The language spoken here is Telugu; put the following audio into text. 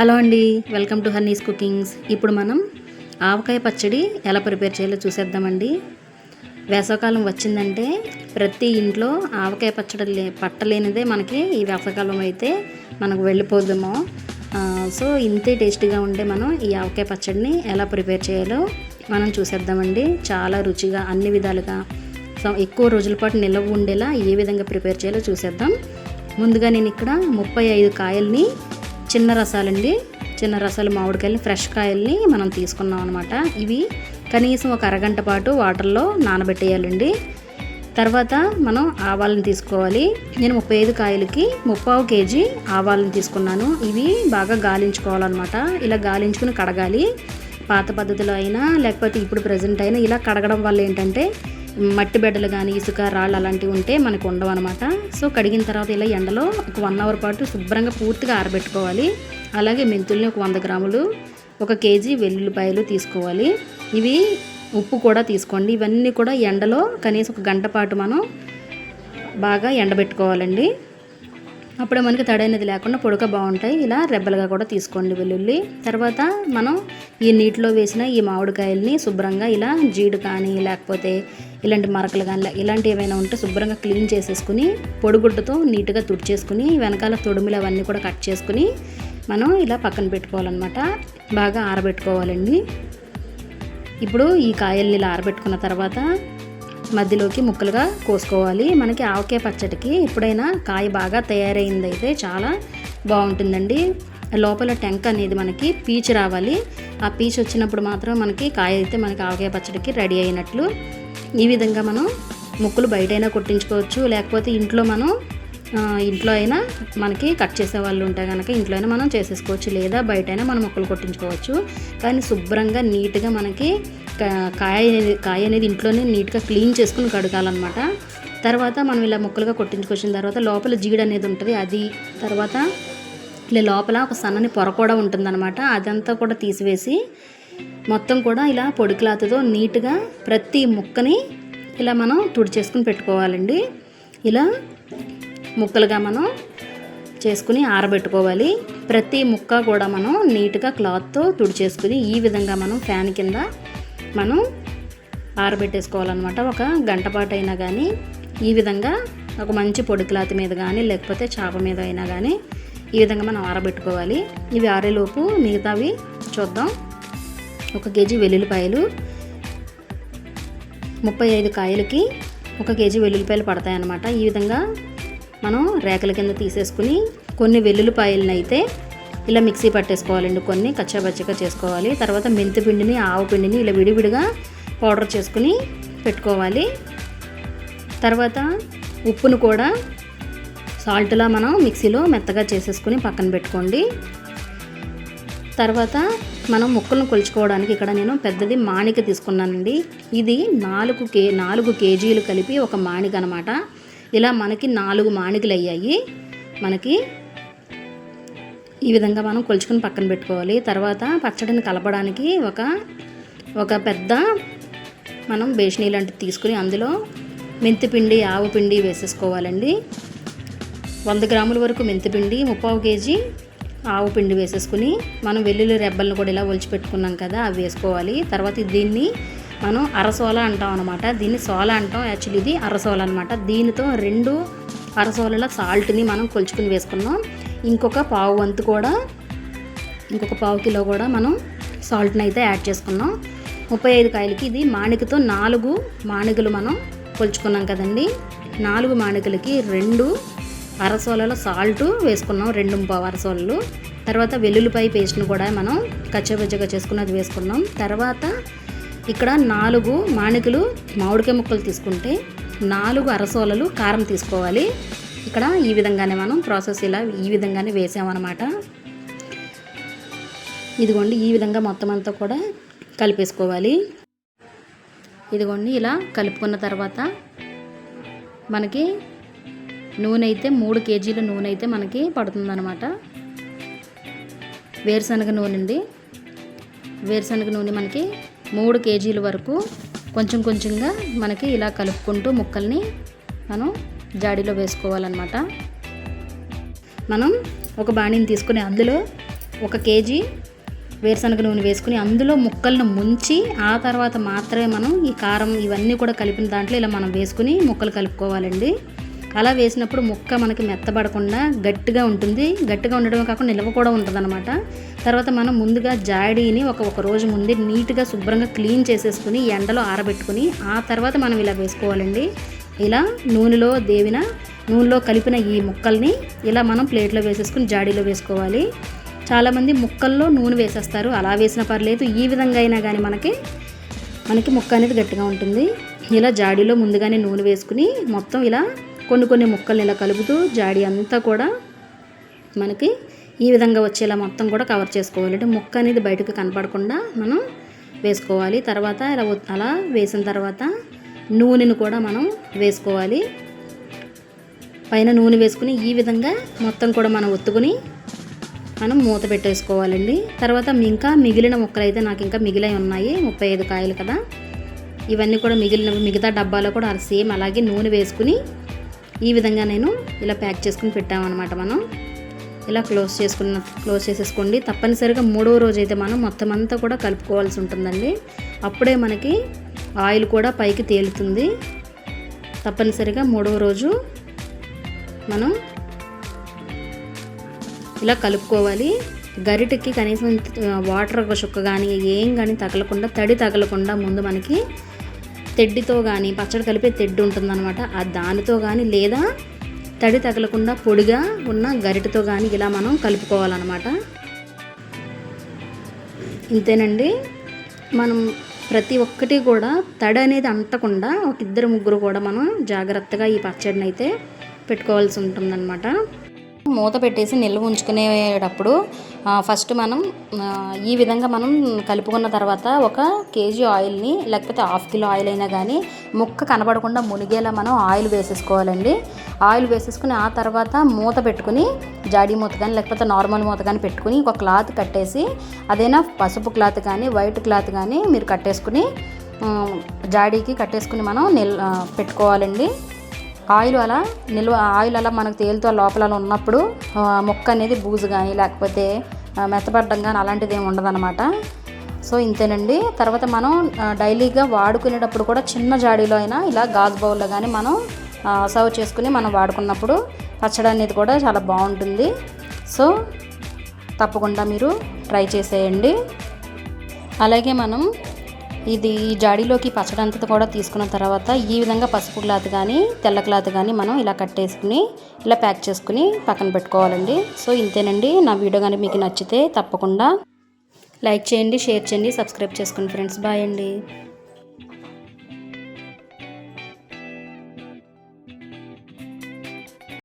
హలో అండి వెల్కమ్ టు హన్నీస్ కుకింగ్స్. ఇప్పుడు మనం ఆవకాయ పచ్చడి ఎలా ప్రిపేర్ చేయాలో చూసేద్దామండి. వేసవకాలం వచ్చిందంటే ప్రతి ఇంట్లో ఆవకాయ పచ్చడి లే పట్టలేనిదే మనకి ఈ వేసవకాలం అయితే మనకు వెళ్ళిపోదామో. సో ఇంతే టేస్టీగా ఉండే మనం ఈ ఆవకాయ పచ్చడిని ఎలా ప్రిపేర్ చేయాలో మనం చూసేద్దామండి. చాలా రుచిగా అన్ని విధాలుగా. సో ఎక్కువ రోజుల పాటు నిల్వ ఉండేలా ఏ విధంగా ప్రిపేర్ చేయాలో చూసేద్దాం. ముందుగా నేను ఇక్కడ ముప్పై ఐదు కాయల్ని చిన్న రసాలండి. చిన్న రసాలు మామిడికాయలని ఫ్రెష్ కాయల్ని మనం తీసుకున్నాం అనమాట ఇవి కనీసం ఒక అరగంట పాటు వాటర్లో నానబెట్టేయాలండి. తర్వాత మనం ఆవాలను తీసుకోవాలి. నేను ముప్పై ఐదు కాయలకి ముప్పావు కేజీ ఆవాలను తీసుకున్నాను. ఇవి బాగా గాలించుకోవాలన్నమాట. ఇలా గాలించుకుని కడగాలి. పాత పద్ధతిలో అయినా లేకపోతే ఇప్పుడు ప్రజెంట్ అయినా ఇలా కడగడం వల్ల ఏంటంటే మట్టి బెడ్డలు కానీ ఇసుక రాళ్ళు అలాంటివి ఉంటే మనకు ఉండవు అనమాట సో కడిగిన తర్వాత ఇలా ఎండలో ఒక వన్ అవర్ పాటు శుభ్రంగా పూర్తిగా ఆరబెట్టుకోవాలి. అలాగే మెంతుల్ని ఒక వంద గ్రాములు ఒక కేజీ వెల్లుల్లిపాయలు తీసుకోవాలి. ఇవి ఉప్పు కూడా తీసుకోండి. ఇవన్నీ కూడా ఎండలో కనీసం ఒక గంట పాటు మనం బాగా ఎండబెట్టుకోవాలండి. అప్పుడు మనకి తడైనది లేకుండా పొడక బాగుంటాయి. ఇలా రెబ్బలుగా కూడా తీసుకోండి వెల్లుల్లి. తర్వాత మనం ఈ నీటిలో వేసిన ఈ మామిడికాయల్ని శుభ్రంగా ఇలా జీడు కానీ లేకపోతే ఇలాంటి మరకలు కానీ ఇలాంటివి ఇలాంటి ఏమైనా ఉంటే శుభ్రంగా క్లీన్ చేసేసుకుని పొడిగుడ్డతో నీట్గా తుడిచేసుకుని వెనకాల తొడుములు అవన్నీ కూడా కట్ చేసుకుని మనం ఇలా పక్కన పెట్టుకోవాలన్నమాట. బాగా ఆరబెట్టుకోవాలండి. ఇప్పుడు ఈ కాయల్ని ఇలా ఆరబెట్టుకున్న తర్వాత మధ్యలోకి ముక్కలుగా కోసుకోవాలి. మనకి ఆవకాయ పచ్చడికి ఎప్పుడైనా కాయ బాగా తయారైందైతే చాలా బాగుంటుందండి. లోపల టెంక్ అనేది మనకి పీచు రావాలి. ఆ పీచు వచ్చినప్పుడు మాత్రం మనకి కాయ అయితే మనకి ఆవకాయ పచ్చడికి రెడీ అయినట్లు. ఈ విధంగా మనం ముక్కలు బయటైనా కొట్టించుకోవచ్చు. లేకపోతే ఇంట్లో మనం ఇంట్లో అయినా మనకి కట్ చేసే వాళ్ళు ఉంటే కనుక ఇంట్లో అయినా మనం చేసేసుకోవచ్చు. లేదా బయటైనా మనం ముక్కలు కొట్టించుకోవచ్చు. కానీ శుభ్రంగా నీట్గా మనకి కాయ కాయ అనేది ఇంట్లోనే నీట్గా క్లీన్ చేసుకుని కడగాలన్నమాట. తర్వాత మనం ఇలా ముక్కలుగా కొట్టించుకొచ్చిన తర్వాత లోపల జీడ అనేది ఉంటుంది అది తర్వాత ఇలా లోపల ఒక సన్నని పొర కూడా ఉంటుందన్నమాట. అదంతా కూడా తీసివేసి మొత్తం కూడా ఇలా పొడి క్లాత్తో నీట్గా ప్రతి ముక్కని ఇలా మనం తుడిచేసుకుని పెట్టుకోవాలండి. ఇలా ముక్కలుగా మనం చేసుకుని ఆరబెట్టుకోవాలి. ప్రతి ముక్క కూడా మనం నీట్గా క్లాత్తో తుడిచేసుకుని ఈ విధంగా మనం ఫ్యాన్ కింద మనం ఆరబెట్టేసుకోవాలన్నమాట. ఒక గంట పాటు అయినా కానీ ఈ విధంగా ఒక మంచి పొడి క్లాత్ మీద కానీ లేకపోతే చేప మీద అయినా కానీ ఈ విధంగా మనం ఆరబెట్టుకోవాలి. ఇవి ఆరేలోపు మిగతావి చూద్దాం. ఒక కేజీ వెల్లుల్లిపాయలు ముప్పై ఐదు కాయలకి ఒక కేజీ వెల్లుల్లిపాయలు పడతాయన్నమాట. ఈ విధంగా మనం రేకల కింద తీసేసుకుని కొన్ని వెల్లుల్లిపాయలను అయితే ఇలా మిక్సీ పట్టేసుకోవాలండి. కొన్ని కచ్చాబచ్చగా చేసుకోవాలి. తర్వాత మెంతి పిండిని ఆవు పిండిని ఇలా విడివిడిగా పౌడర్ చేసుకుని పెట్టుకోవాలి. తర్వాత ఉప్పును కూడా సాల్ట్లా మనం మిక్సీలో మెత్తగా చేసేసుకుని పక్కన పెట్టుకోండి. తర్వాత మనం ముక్కలను కొలుచుకోవడానికి ఇక్కడ నేను పెద్దది మాణిక తీసుకున్నానండి. ఇది నాలుగు కే నాలుగు కేజీలు కలిపి ఒక మాణిక అనమాట ఇలా మనకి నాలుగు మాణికలు అయ్యాయి మనకి ఈ విధంగా మనం కొలుచుకుని పక్కన పెట్టుకోవాలి. తర్వాత పచ్చడిని కలపడానికి ఒక ఒక పెద్ద మనం బేషనీ లాంటిది తీసుకుని అందులో మెంతిపిండి ఆవు పిండి వేసేసుకోవాలండి. వంద గ్రాముల వరకు మెంతిపిండి ముప్పావు కేజీ ఆవు పిండి వేసేసుకుని మనం వెల్లుల్లి రెబ్బలను కూడా ఇలా ఒలిచి పెట్టుకున్నాం కదా అవి వేసుకోవాలి. తర్వాత దీన్ని మనం అరసోల అంటాం అనమాట దీన్ని సోల అంటాం. యాక్చువల్లీ ఇది అరసోల అనమాట దీనితో రెండు అరసోలల సాల్ట్ని మనం కొలుచుకుని వేసుకున్నాం. ఇంకొక పావు వంతు కూడా ఇంకొక పావు కిలో కూడా మనం సాల్ట్ని అయితే యాడ్ చేసుకున్నాం. ముప్పై ఐదు కాయలకి ఇది మాణికతో నాలుగు మాణికలు మనం కొలుచుకున్నాం కదండి. నాలుగు మాణికలకి రెండు అరసోలలో సాల్ట్ వేసుకున్నాం రెండు పావు అరసోలలు. తర్వాత వెల్లుల్లిపాయ పేస్ట్ని కూడా మనం కచ్చబచ్చగా చేసుకున్నది వేసుకున్నాం. తర్వాత ఇక్కడ నాలుగు మాణికలు మామిడికాయ ముక్కలు తీసుకుంటే నాలుగు అరసోలలు కారం తీసుకోవాలి. ఇక్కడ ఈ విధంగానే మనం ప్రాసెస్ ఇలా ఈ విధంగానే వేసామన్నమాట. ఇదిగోండి ఈ విధంగా మొత్తం అంతా కూడా కలిపేసుకోవాలి. ఇదిగోండి ఇలా కలుపుకున్న తర్వాత మనకి నూనె అయితే మూడు కేజీల నూనె అయితే మనకి పడుతుందన్నమాట. వేరుశనగ నూనె అండి. వేరుశనగ నూనె మనకి మూడు కేజీల వరకు కొంచెం కొంచెంగా మనకి ఇలా కలుపుకుంటూ ముక్కల్ని మనం జాడీలో వేసుకోవాలన్నమాట. మనం ఒక బాణీని తీసుకుని అందులో ఒక కేజీ వేరుశనగ నూనె వేసుకుని అందులో ముక్కలను ముంచి ఆ తర్వాత మాత్రమే మనం ఈ కారం ఇవన్నీ కూడా కలిపిన దాంట్లో ఇలా మనం వేసుకుని ముక్కలు కలుపుకోవాలండి. అలా వేసినప్పుడు ముక్క మనకి మెత్తబడకుండా గట్టిగా ఉంటుంది. గట్టిగా ఉండడమే కాకుండా నిల్వ కూడా ఉంటుందన్నమాట. తర్వాత మనం ముందుగా జాడీని ఒక ఒక రోజు ముందే నీట్గా శుభ్రంగా క్లీన్ చేసేసుకుని ఎండలో ఆరబెట్టుకుని ఆ తర్వాత మనం ఇలా వేసుకోవాలండి. ఇలా నూనెలో దేవిన నూనెలో కలిపిన ఈ ముక్కల్ని ఇలా మనం ప్లేట్లో వేసేసుకుని జాడీలో వేసుకోవాలి. చాలామంది ముక్కల్లో నూనె వేసేస్తారు అలా వేసిన పర్లేదు. ఈ విధంగా అయినా కానీ మనకి మనకి ముక్క అనేది గట్టిగా ఉంటుంది. ఇలా జాడీలో ముందుగానే నూనె వేసుకుని మొత్తం ఇలా కొన్ని కొన్ని ముక్కల్ని ఇలా కలుపుతూ జాడీ అంతా కూడా మనకి ఈ విధంగా వచ్చేలా మొత్తం కూడా కవర్ చేసుకోవాలి. అంటే ముక్క అనేది బయటకు కనపడకుండా మనం వేసుకోవాలి. తర్వాత ఇలా అలా వేసిన తర్వాత నూనెను కూడా మనం వేసుకోవాలి. పైన నూనె వేసుకుని ఈ విధంగా మొత్తం కూడా మనం ఒత్తుకుని మనం మూత పెట్టేసుకోవాలండి. తర్వాత ఇంకా మిగిలిన ముక్కలు అయితే నాకు ఇంకా మిగిలై ఉన్నాయి ముప్పై ఐదు కాయలు కదా. ఇవన్నీ కూడా మిగిలిన మిగతా డబ్బాలో కూడా సేమ్ అలాగే నూనె వేసుకుని ఈ విధంగా నేను ఇలా ప్యాక్ చేసుకుని పెట్టామన్నమాట మనం. ఇలా క్లోజ్ చేసుకున్న క్లోజ్ చేసేసుకోండి. తప్పనిసరిగా మూడవ రోజు అయితే మనం మొత్తం అంతా కూడా కలుపుకోవాల్సి ఉంటుందండి. అప్పుడే మనకి ఆయిల్ కూడా పైకి తేలుతుంది. తప్పనిసరిగా మూడవ రోజు మనం ఇలా కలుపుకోవాలి. గరిటకి కనీసం వాటర్ ఒక చుక్క కానీ ఏం కానీ తగలకుండా తడి తగలకుండా ముందు మనకి తెడ్డితో కానీ పచ్చడి కలిపే తెడ్డు ఉంటుందన్నమాట. ఆ దానితో కానీ లేదా తడి తగలకుండా పొడిగా ఉన్న గరిటతో కానీ ఇలా మనం కలుపుకోవాలన్నమాట. ఇంతేనండి. మనం ప్రతి ఒక్కటి కూడా తడి అనేది అంటకుండా ఒక ఇద్దరు ముగ్గురు కూడా మనం జాగ్రత్తగా ఈ పచ్చడిని అయితే పెట్టుకోవాల్సి ఉంటుందన్నమాట. మూత పెట్టేసి నిల్వ ఉంచుకునేటప్పుడు ఫస్ట్ మనం ఈ విధంగా మనం కలుపుకున్న తర్వాత ఒక కేజీ ఆయిల్ని లేకపోతే హాఫ్ కిలో ఆయిల్ అయినా కానీ ముక్క కనబడకుండా మునిగేలా మనం ఆయిల్ వేసేసుకోవాలండి. ఆయిల్ వేసేసుకుని ఆ తర్వాత మూత పెట్టుకుని జాడీ మూత కానీ లేకపోతే నార్మల్ మూత కానీ పెట్టుకుని ఒక క్లాత్ కట్టేసి అదైనా పసుపు క్లాత్ కానీ వైట్ క్లాత్ కానీ మీరు కట్టేసుకుని జాడీకి కట్టేసుకుని మనం నిల్ పెట్టుకోవాలండి. ఆయిల్ అలా నిల్వ ఆయిల్ అలా మనకు తేలితో లోపల అలా ఉన్నప్పుడు మొక్క ముక్క అనేది బూజు కానీ లేకపోతే మెత్తపడ్డం కానీ అలాంటిది ఏమి ఉండదన్నమాట. సో ఇంతేనండి. తర్వాత మనం డైలీగా వాడుకునేటప్పుడు కూడా చిన్న జాడీలో అయినా ఇలా గాజు బౌల్లో కానీ మనం సర్వ్ చేసుకుని మనం వాడుకున్నప్పుడు పచ్చడి అనేది కూడా చాలా బాగుంటుంది. సో తప్పకుండా మీరు ట్రై చేసేయండి. అలాగే మనం ఇది ఈ జాడీలోకి పచ్చడంతా కూడా తీసుకున్న తర్వాత ఈ విధంగా పసుపు క్లాత్ కానీ తెల్ల క్లాత్ కానీ మనం ఇలా కట్టేసుకుని ఇలా ప్యాక్ చేసుకుని పక్కన పెట్టుకోవాలండి. సో ఇంతేనండి. నా వీడియో కానీ మీకు నచ్చితే తప్పకుండా లైక్ చేయండి షేర్ చేయండి సబ్స్క్రైబ్ చేసుకోండి ఫ్రెండ్స్. బాయ్ అండి.